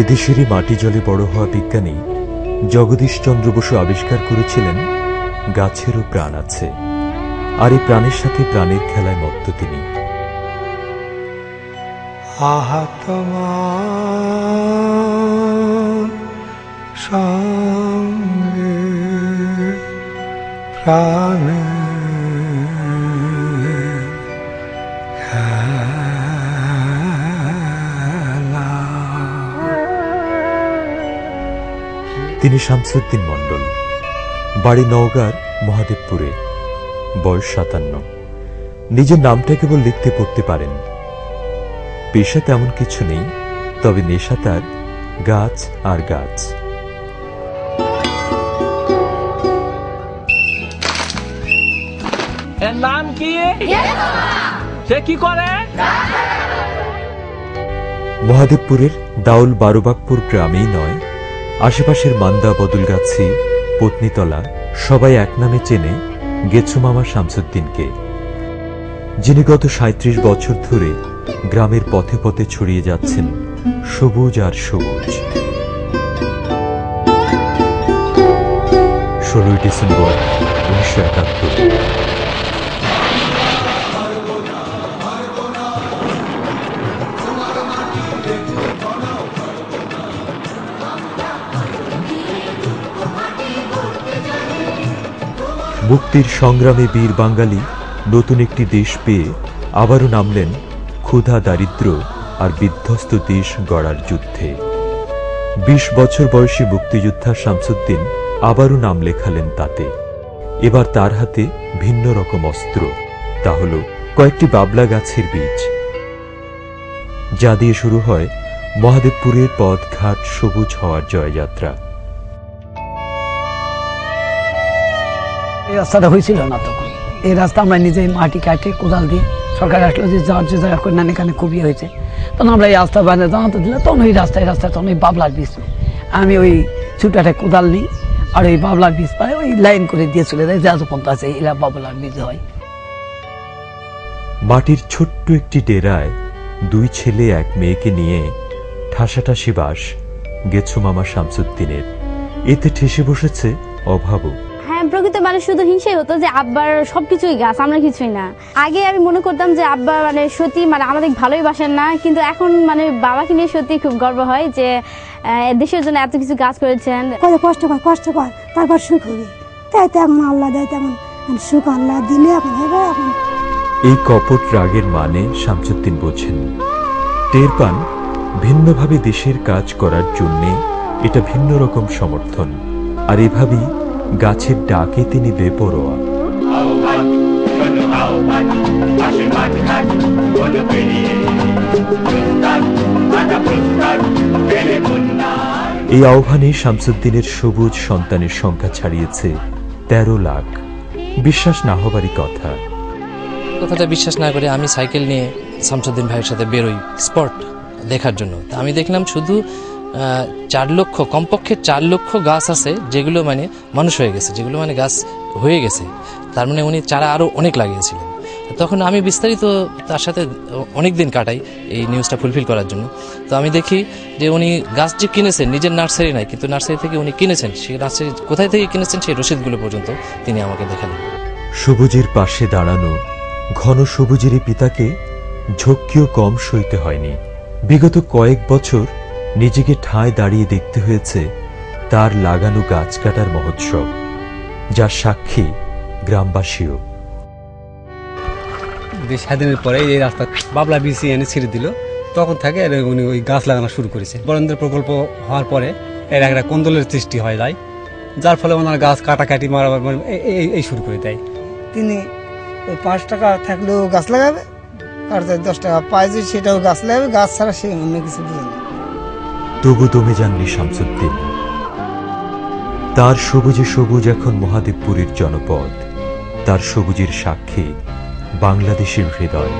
এদেশেরই মাটি জলে বড় হওয়া বিজ্ঞানী জগদীশ চন্দ্র বসু আবিষ্কার করেছিলেন গাছেরও প্রাণ আছে। আর এই প্রাণের সাথে প্রাণের খেলায় মত্ত তিনি। সঙ্গে প্রাণে তিনি শামসুদ্দিন মণ্ডল বাড়ি নওগাঁর মহাদেবপুরে। বয়স সাতান্ন। নিজের নামটা কেবল লিখতে পড়তে পারেন। পেশা তেমন কিছু নেই তবে নেশা তার গাছ আর গাছ। এর নাম কি? সে কি করে? মহাদেবপুরের দাউল বারোবাগপুর গ্রামেই নয় আশেপাশের মান্দা বদলগাছি পত্নীতলা সবাই এক নামে চেনে গেছু মামা শামসুদ্দিনকে, যিনি গত সাঁত্রিশ বছর ধরে গ্রামের পথে পথে ছড়িয়ে যাচ্ছেন সবুজ আর সবুজ। ষোলোই ডিসেম্বর উনিশশো একাত্তর। মুক্তির সংগ্রামে বীর বাঙালি নতুন একটি দেশ পেয়ে আবারও নামলেন ক্ষুধা দারিদ্র আর বিধ্বস্ত দেশ গড়ার যুদ্ধে। বিশ বছর বয়সী মুক্তিযোদ্ধা শামসুদ্দিন আবারও নাম লেখালেন তাতে। এবার তার হাতে ভিন্ন রকম অস্ত্র, তা হল কয়েকটি বাবলা গাছের বীজ। যা দিয়ে শুরু হয় মহাদেবপুরের পথঘাট সবুজ হওয়ার জয়যাত্রা। এই রাস্তাটা হয়েছিল না তখন। এই রাস্তা আমরা নিজেই মাটি কাটে, কোদাল দিয়ে সরকার আসলো যে যার যে জায়গা করে নেন, এখানে খুবই হয়েছে। তখন আমরা এই রাস্তা বানিয়ে জানাতে দিলাম তখন ওই রাস্তায় রাস্তায় তখন ওই বাবলার বীজ আমি ওই ছোটাটা কোদাল নিই আর ওই বাবলার বীজ পাই ওই লাইন করে দিয়ে চলে যায়, যা পর্যন্ত আছে, এরা বাবলার বীজ হয়। মাটির ছোট্ট একটি ডেরায় দুই ছেলে এক মেয়েকে নিয়ে ঠাসাঠাসি বাস গেছো মামা শামসুদ্দিনের। এতে ঠেসে বসেছে অভাবও হ্যাঁ প্রকৃত মানে শুধু হিংসাই হতো যে আব্বার সবকিছুই গাছ আমরা কিছুই না। আগে আমি মনে করতাম যে আব্বা মানে সত্যি মানে আমাদের ভালোই বাসেন না কিন্তু এখন মানে বাবাকে নিয়ে সত্যি খুব গর্ব হয় যে আহ, দেশের জন্য এত কিছু গাছ করেছেন। কত কষ্ট কর কষ্ট কর তারপর সুখ হবে। তাই তেমন আল্লাহ দেয় তেমন সুখ আল্লাহ দিলে এখন হবে এখন এই কপট রাগের মানে শামসুদ্দিন বোঝেন টের পান ভিন্নভাবে দেশের কাজ করার জন্যে এটা ভিন্ন রকম সমর্থন আর এভাবেই গাছের ডাকে তিনি বেপরোয়া। এই আহ্বানে শামসুদ্দিনের সবুজ সন্তানের সংখ্যা ছাড়িয়েছে তেরো লাখ। বিশ্বাস না হবারই কথা। কথাটা বিশ্বাস না করে আমি সাইকেল নিয়ে শামসুদ্দিন ভাইয়ের সাথে বেরোই স্পট দেখার জন্য। আমি দেখলাম শুধু চার লক্ষ, কমপক্ষে চার লক্ষ গাছ আছে যেগুলো মানে মানুষ হয়ে গেছে, যেগুলো মানে গাছ হয়ে গেছে। তার মানে উনি চারা আরও অনেক লাগিয়েছিলেন। তখন আমি বিস্তারিত তার সাথে অনেক দিন কাটাই এই নিউজটা ফুলফিল করার জন্য। তো আমি দেখি যে উনি গাছ যে কিনেছেন, নিজের নার্সারি নাই, কিন্তু নার্সারি থেকে উনি কিনেছেন সেই নার্সারি কোথায় থেকে কিনেছেন সেই রসিদগুলো পর্যন্ত তিনি আমাকে দেখালেন সবুজের পাশে দাঁড়ানো ঘন সবুজেরই পিতাকে ঝক্কিও কম সইতে হয়নি। বিগত কয়েক বছর নিজেকে ঠায় দাঁড়িয়ে দেখতে হয়েছে তার লাগানো গাছ কাটার মহোৎসব যার সাক্ষী গ্রামবাসীও। দেশ স্বাধীনের পরে এই রাস্তা বাবলা বিসি এনে ছেড়ে দিল। তখন থেকে এর উনি ওই গাছ লাগানো শুরু করেছে। বরেন্দ্র প্রকল্প হওয়ার পরে এর একটা কোন্দলের সৃষ্টি হয় যায় যার ফলে ওনার গাছ কাটাকাটি মারা এই শুরু করে দেয়। তিনি ওই পাঁচ টাকা থাকলেও গাছ লাগাবে আর যদি দশ টাকা পায় যে সেটাও গাছ লাগাবে গাছ ছাড়া সে অন্য কিছু বুঝে না। তবু দমে যাননি শামসুদ্দিন। তার সবুজে সবুজ এখন মহাদেবপুরের জনপদ। তার সবুজের সাক্ষী বাংলাদেশের হৃদয়।